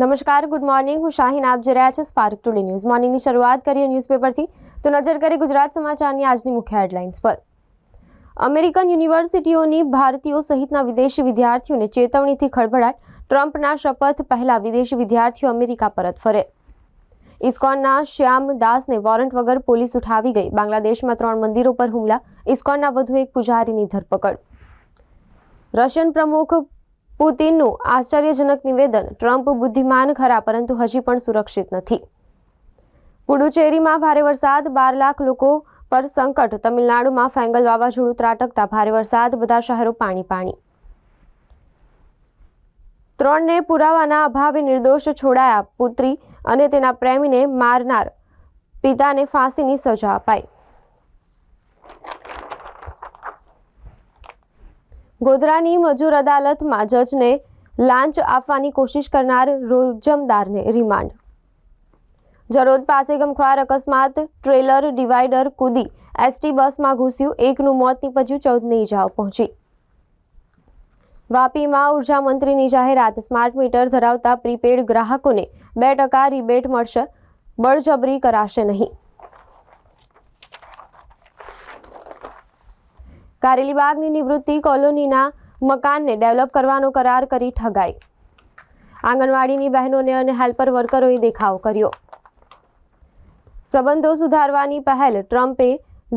નમસ્કાર good morning હું શાહીન આપ જોઈ રહ્યા છો સ્પાર્ક ટુડે ન્યૂઝ મોર્નિંગની શરૂઆત કરીએ ન્યૂઝપેપરથી તો નજર કરી ગુજરાત સમાચારની આજની મુખ્ય હેડલાઇન્સ પર. અમેરિકન યુનિવર્સિટીઓની ભારતીયો સહિતના વિદેશી વિદ્યાર્થીઓને ચેતવણીથી ખળભળાટ. ટ્રમ્પના શપથ પહેલા વિદેશી વિદ્યાર્થીઓ અમેરિકા પરત ફરે. ઇસ્કોનના શ્યામ દાસને વોરંટ વગર પોલીસ ઉઠાવી ગઈ. બાંગ્લાદેશમાં ત્રણ મંદિરો પર હુમલા. ઇસ્કોનના વધુ એક પુજારીની ધરપકડ. રશિયન પ્રમુખ પુતિનનું આશ્ચર્યજનક નિવેદન ટ્રમ્પ બુદ્ધિમાન ખરા, પરંતુ હજી પણ સુરક્ષિત નથી. પુડુચેરીમાં ભારે વરસાદ, બાર લાખ લોકો પર સંકટ, તમિલનાડુમાં ફેંગલ વાવાઝોડું ત્રાટકતા, ભારે વરસાદ, બધા શહેરો પાણી પાણી. ત્રણને પુરાવાના અભાવે નિર્દોષ છોડાયા પુત્રી અને તેના પ્રેમીને મારનાર પિતાને ફાંસીની સજા અપાઈ. ગોધરાની મજૂર અદાલતમાં જજને લાંચ આપવાની કોશિશ કરનાર રોજમદારને રિમાન્ડ. જરોદ પાસે ગમખ્વાર અકસ્માત, ટ્રેલર ડિવાઈડર કૂદી, એસટી બસમાં ઘૂસ્યું, એકનું મોત નીપજ્યું, ચૌદને ઇજાઓ પહોંચી. વાપીમાં ઊર્જા મંત્રીની જાહેરાત, સ્માર્ટ મીટર ધરાવતા પ્રીપેડ ગ્રાહકોને બે ટકા રિબેટ મળશે, બળજબરી કરાશે નહીં. કારેલીબાગની નિવૃત્તિ કોલોનીના મકાનને ડેવલપ કરવાનો કરાર કરી ઠગાઈ. આંગણવાડીની બહેનોને અને હેલ્પર વર્કરોએ દેખાવ કર્યો. સંબંધો સુધારવાની પહેલ ટ્રમ્પે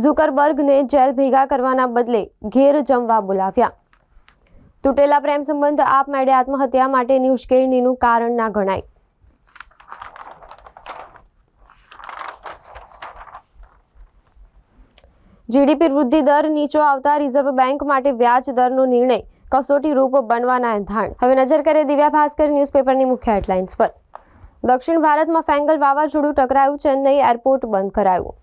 ઝુકરબર્ગને જેલ ભેગા કરવાના બદલે ઘેર જમવા બોલાવ્યા. તૂટેલા પ્રેમ સંબંધ આપમેળે આત્મહત્યા માટેની ઉશ્કેરણીનું કારણ ના ગણાય. જીડીપી વૃદ્ધિ દર નીચો આવતા રિઝર્વ બેંક માટે વ્યાજ દરનો નિર્ણય કસોટી રૂપ બનવાના એંધાણ હવે નજર કરીએ દિવ્યા ભાસ્કર ન્યૂઝપેપરની મુખ્ય હેડલાઇન્સ પર. દક્ષિણ ભારતમાં ફેંગલ વાવાઝોડું ટકરાયું, ચેન્નઈ એરપોર્ટ બંધ કરાયું.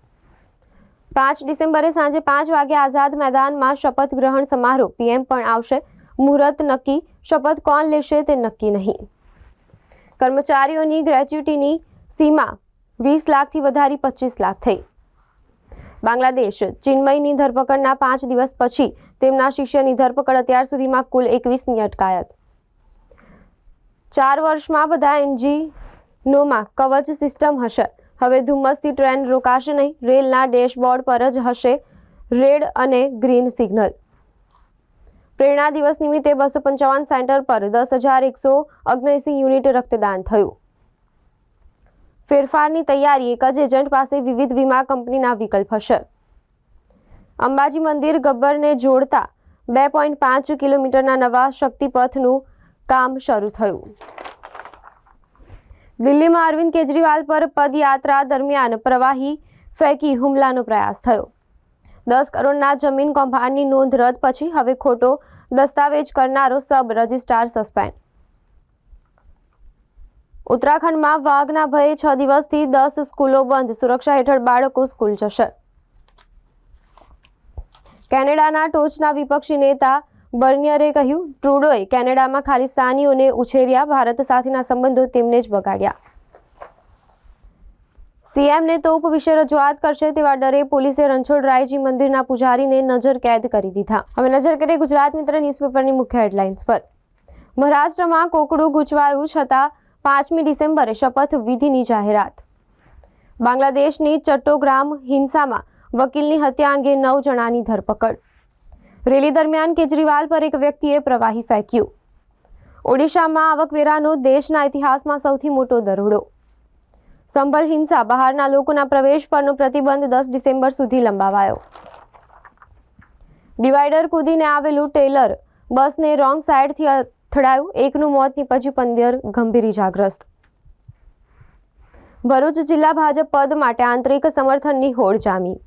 પાંચ ડિસેમ્બરે સાંજે પાંચ વાગે આઝાદ મેદાનમાં શપથ ગ્રહણ સમારોહ. પીએમ પણ આવશે. મુહૂર્ત નક્કી. શપથ કોણ લેશે તે નક્કી નહીં. કર્મચારીઓની ગ્રેચ્યુટીની સીમા વીસ લાખથી વધારી પચીસ લાખ થઈ. બાંગ્લાદેશ ચિન્મયની ધરપકડના પાંચ દિવસ પછી તેમના શિષ્યની ધરપકડ અત્યાર સુધીમાં કુલ એકવીસની અટકાયત. ચાર વર્ષમાં બધા એન્જિનોમાં કવચ સિસ્ટમ હશે. હવે ધુમ્મસથી ટ્રેન રોકાશે નહીં. રેલના ડેશબોર્ડ પર જ હશે રેડ અને ગ્રીન સિગ્નલ. પ્રેરણા દિવસ નિમિત્તે બસો પંચાવન સેન્ટર પર દસ હજાર એકસો ઓગણએંસી યુનિટ રક્તદાન થયું. ફેરફારની તૈયારી એક જ એજન્ટ પાસે વિવિધ વીમા કંપનીના વિકલ્પ હશે. અંબાજી મંદિર ગબ્બરને જોડતા બે પોઈન્ટ પાંચ કિલોમીટરના નવા શક્તિપથનું કામ શરૂ થયું. દિલ્હીમાં અરવિંદ કેજરીવાલ પર પદયાત્રા દરમિયાન પ્રવાહી ફેંકી હુમલાનો પ્રયાસ થયો. દસ કરોડના જમીન કૌભાંડની નોંધ રદ પછી હવે ખોટો દસ્તાવેજ કરનારો સબ રજિસ્ટ્રાર સસ્પેન્ડ. ઉત્તરાખંડમાં વાઘના ભયે છ દિવસથી દસ સ્કૂલો બંધ. સુરક્ષા હેઠળ બાળકો સ્કૂલ જશે. કેનેડાના ટોચના વિપક્ષી નેતા બર્નિયરે કહ્યું, ટ્રુડોએ કેનેડામાં ખાલિસ્તાનીઓને ઉછેર્યા, ભારત સાથેના સંબંધો તેમને જ બગાડ્યા. સીએમને તોપ વિશે રજૂઆત કરશે તેવા ડરે પોલીસે રણછોડ રાયજી મંદિરના પૂજારીને નજર કેદ કરી દીધા. હવે નજર કરીએ ગુજરાત મિત્ર ન્યૂઝપેપરની મુખ્ય હેડલાઇન્સ પર. મહારાષ્ટ્રમાં કોકડું ગૂંચવાયું છતાં પાંચમી ડિસેમ્બરે શપથ વિધિની જાહેરાત. બાંગ્લાદેશની ચટ્ટોગ્રામ હિંસામાં વકીલની હત્યા અંગે નવ જણાની ધરપકડ. રેલી દરમિયાન કેજરીવાલ પર એક વ્યક્તિએ પ્રવાહી ફેંક્યું. ઓડિશામાં આવકવેરાનો દેશના ઇતિહાસમાં સૌથી મોટો દરોડો. સંભલ હિંસા બહારના લોકોના પ્રવેશ પરનો પ્રતિબંધ દસ ડિસેમ્બર સુધી લંબાવાયો. ડિવાઈડર કૂદીને આવેલું ટેલર બસને રોંગ સાઈડથી અથડાયું. એકનું મોત નીપજ્યું પંદર ગંભીર ઇજાગ્રસ્ત. ભરૂચ જિલ્લા ભાજપ પદ માટે આંતરિક સમર્થનની હોડ જામી.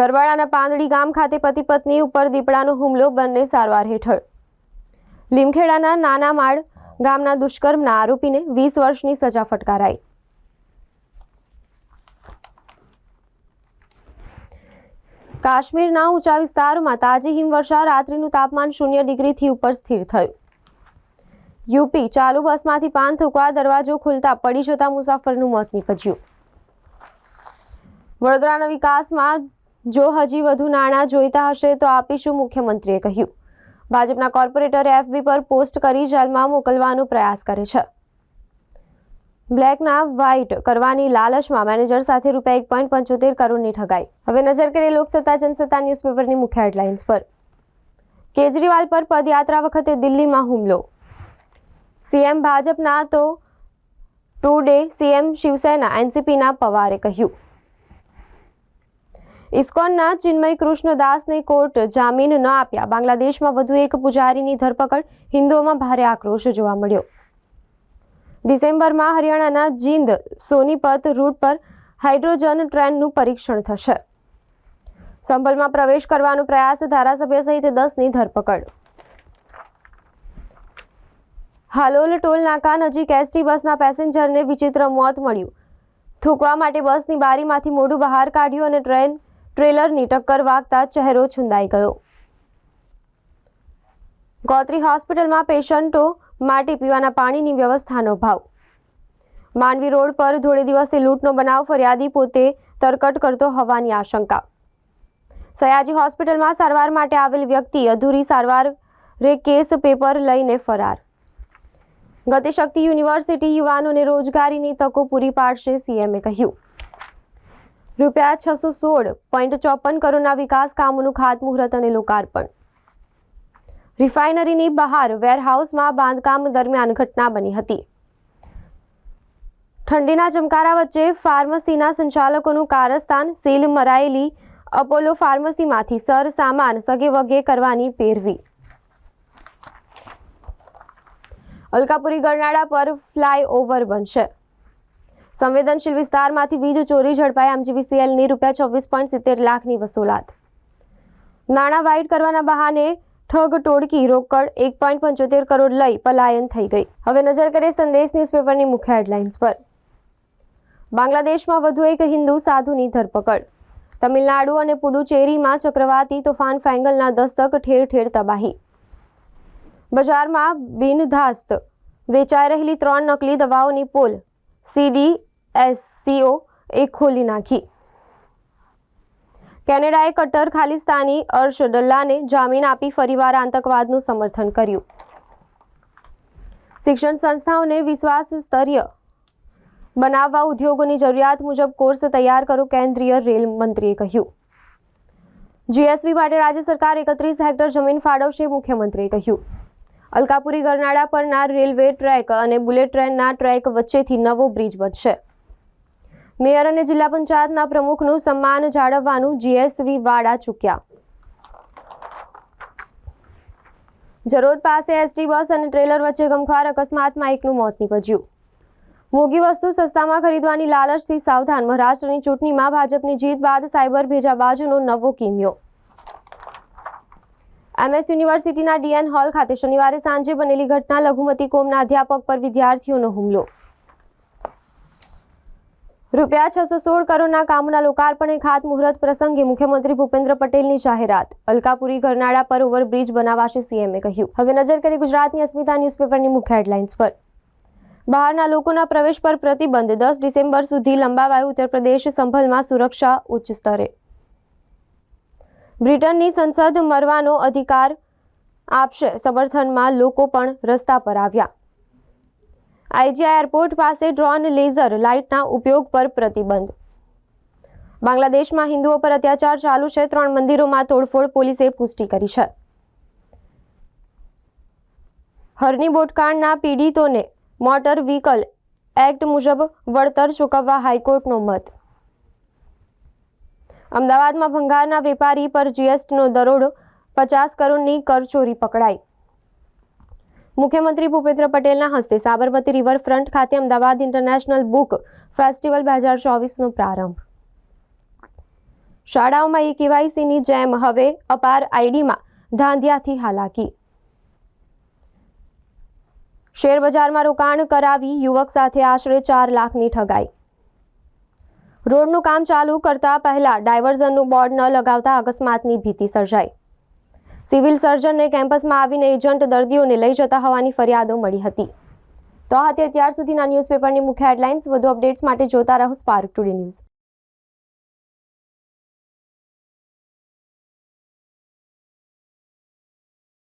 ગરવાડાના પાંદડી ગામ ખાતે પતિ પત્ની ઉપર દીપડાનો હુમલો બંને સારવાર હેઠળ. લીમખેડાના નાના માળ ગામના દુષ્કર્મના આરોપીને વીસ વર્ષની સજા ફટકારાઈ. કાશ્મીરના ઊંચા વિસ્તારોમાં તાજી હિમવર્ષા રાત્રિનું તાપમાન શૂન્ય ડિગ્રીથી ઉપર સ્થિર થયું. યુપી ચાલુ બસમાંથી પાન થૂકવા દરવાજો ખુલતા પડી જતા મુસાફરનું મોત નીપજ્યું. વડોદરાના વિકાસમાં જો હજી વધુ નાણાં જોઈતા હશે તો આપીશું મુખ્યમંત્રીએ કહ્યું. ભાજપના કોર્પોરેટરે એફબી પર પોસ્ટ કરી જેલમાં મોકલવાનો પ્રયાસ કરે છે. બ્લેકના વ્હાઇટ કરવાની લાલચમાં મેનેજર સાથે રૂપિયા એક પોઈન્ટ પંચોતેર કરોડની ઠગાઈ. હવે નજર કરીએ લોકસત્તા, જનસત્તા ન્યૂઝપેપરની મુખ્ય હેડલાઇન્સ પર. કેજરીવાલ પર પદયાત્રા વખતે દિલ્હીમાં હુમલો. સીએમ ભાજપના તો ટુ ડે સીએમ શિવસેના એનસીપીના પવારે કહ્યું. ઇસ્કોનના ચિન્મય કૃષ્ણદાસને કોર્ટ જામીન ન આપ્યા. બાંગ્લાદેશમાં વધુ એક પૂજારીની ધરપકડ, હિન્દુઓમાં ભારે આક્રોશ જોવા મળ્યો. ડિસેમ્બરમાં હરિયાણાના જીંદ સોનીપત રૂટ પર હાઇડ્રોજન ટ્રેનનું પરીક્ષણ થશે. સંભલમાં પ્રવેશ કરવાનો પ્રયાસ ધારાસભ્ય સહિત દસની ધરપકડ. હાલોલ ટોલ નાકા નજીક એસટી બસના પેસેન્જરને વિચિત્ર મોત મળ્યું. થૂકવા માટે બસની બારીમાંથી મોઢું બહાર કાઢ્યું અને ટ્રેન ટ્રેલરની ટક્કર વાગતા ચહેરો છુંદાઈ ગયો. ગોત્રી હોસ્પિટલમાં પેશન્ટો માટે પીવાના પાણીની વ્યવસ્થાનો ભાવ. માંડવી રોડ પર ધોળે દિવસે લૂંટનો બનાવ ફરિયાદી પોતે તરકટ કરતો હોવાની આશંકા. સયાજી હોસ્પિટલમાં સારવાર માટે આવેલ વ્યક્તિ અધૂરી સારવાર રે કેસ પેપર લઈને ફરાર. ગતિશક્તિ યુનિવર્સિટી યુવાનોને રોજગારીની તકો પૂરી પાડશે સીએમએ કહ્યું. રૂપિયા છસો સોળ પોઈન્ટ ચોપન કરોડના વિકાસ કામોનું ખાતમુહૂર્ત અને લોકાર્પણ. રિફાઇનરીની બહાર વેરહાઉસમાં બાંધકામ દરમિયાન ઘટના બની હતી. ઠંડીના ચમકારા વચ્ચે ફાર્મસીના સંચાલકોનું કારસ્તાન સીલ મરાયેલી અપોલો ફાર્મસીમાંથી સર સામાન સગે વગે કરવાની પેરવી. અલકાપુરી ગરનાળા પર ફ્લાયઓવર બનશે. સંવેદનશીલ વિસ્તારમાંથી વીજ ચોરી ઝડપાઈ એમજીવીસીએલની રૂપિયા છવ્વીસ પોઈન્ટ સિત્તેર લાખની વસૂલાત. નાણાં વાઇટ કરવાના બહાને ઠગ ટોળકી રોકડ એક પોઈન્ટ પંચોતેર કરોડ લઈ પલાયન થઈ ગઈ. હવે નજર કરીએ સંદેશ ન્યૂઝપેપરની મુખ્ય હેડલાઇન્સ પર. બાંગ્લાદેશમાં વધુ એક હિન્દુ સાધુની ધરપકડ. તમિલનાડુ અને પુડુચેરીમાં ચક્રવાતી તોફાન ફેંગલના દસ્તક ઠેર ઠેર તબાહી. બજારમાં બિનધાસ્ત વેચાઈ રહેલી ત્રણ નકલી દવાઓની પોલ સીડીએસસીઓ એ ખોલી નાખી. કેનેડાએ કટ્ટર ખાલિસ્તાની અર્શ ડલ્લાને જામીન આપી ફરીવાર આતંકવાદનું સમર્થન કર્યું. શિક્ષણ સંસ્થાઓને વિશ્વાસ સ્તરીય બનાવવા ઉદ્યોગોની જરૂરિયાત મુજબ કોર્સ તૈયાર કરો કેન્દ્રીય રેલ મંત્રીએ કહ્યું. જીએસવી માટે રાજ્ય સરકાર એકત્રીસ હેક્ટર જમીન ફાળવશે, મુખ્યમંત્રીએ કહ્યું. અલકાપુરી ગરનાળા પરના રેલવે ટ્રેક અને બુલેટ ટ્રેનના ટ્રેક વચ્ચેથી નવો બ્રિજ બનશે. મેયર અને જિલ્લા પંચાયતના પ્રમુખનું સન્માન જાળવવાનું જીએસવી વાડા ચૂક્યા. જરોદ પાસે એસટી બસ અને ટ્રેલર વચ્ચે ગમખ્વાર અકસ્માતમાં એકનું મોત નીપજ્યું. મોંઘી વસ્તુ સસ્તામાં ખરીદવાની લાલચથી સાવધાન મહારાષ્ટ્રની ચૂંટણીમાં ભાજપની જીત બાદ સાયબર ભેજાબાજુનો નવો કિમ્યો. એમએસ યુનિવર્સિટીના ડીએન હોલ ખાતે શનિવારે સાંજે બનેલી ઘટના લઘુમતી કોમના અધ્યાપક પર વિદ્યાર્થીઓનો હુમલો. રૂપિયા છસો સોળ કરોડના કામોના લોકાર્પણ ખાતમુહૂર્ત પ્રસંગે મુખ્યમંત્રી ભૂપેન્દ્ર પટેલની જાહેરાત. અલકાપુરી ગરનાળા પર ઓવરબ્રિજ બનાવાશે સીએમએ કહ્યું. હવે નજર કરી ગુજરાતની અસ્મિતા ન્યૂઝપેપરની મુખ્ય હેડલાઇન્સ પર. બહારના લોકોના પ્રવેશ પર પ્રતિબંધ. દસ ડિસેમ્બર સુધી લંબાવાયું ઉત્તર પ્રદેશ સંભલમાં સુરક્ષા ઉચ્ચ સ્તરે. બ્રિટનની સંસદ મરવાનો અધિકાર આપશે. સમર્થનમાં લોકો પણ રસ્તા પર આવ્યા. આઈજીઆઈ એરપોર્ટ પાસે ડ્રોન લેઝર લાઇટના ઉપયોગ પર પ્રતિબંધ. બાંગ્લાદેશમાં હિન્દુઓ પર અત્યાચાર ચાલુ છે. ત્રણ મંદિરોમાં તોડફોડ પોલીસે પુષ્ટિ કરી છે. હરની બોટકાંડના પીડિતોને મોટર વ્હીકલ એક્ટ મુજબ વળતર ચૂકવવા હાઈકોર્ટનો મત. અમદાવાદમાં ભંગારના વેપારી પર જીએસટીનો દરોડો, પચાસ કરોડની કરચોરી પકડાઈ. મુખ્યમંત્રી ભૂપેન્દ્ર પટેલના હસ્તે સાબરમતી રિવરફ્રન્ટ ખાતે અમદાવાદ ઇન્ટરનેશનલ બુક ફેસ્ટિવલ બે હજાર ચોવીસનો પ્રારંભ. શાળાઓમાં એ કેવાયસીની જેમ હવે અપાર આઈડીમાં ધાંધિયાથી હાલાકી. શેરબજારમાં રોકાણ કરાવી યુવક સાથે આશરે ચાર લાખની ઠગાઈ. રોડનું કામ ચાલુ કરતા પહેલા ડાયવર્ઝનનું બોર્ડ ન લગાવતા અકસ્માતની ભીતિ સર્જાઈ. સિવિલ સર્જનને કેમ્પસમાં આવીને એજન્ટ દર્દીઓને લઈ જતા હોવાની ફરિયાદો મળી હતી. તો આ હતી અત્યાર સુધીના ન્યૂઝપેપરની મુખ્ય હેડલાઇન્સ. વધુ અપડેટ્સ માટે જોતા રહો સ્પાર્ક ટુડે ન્યૂઝ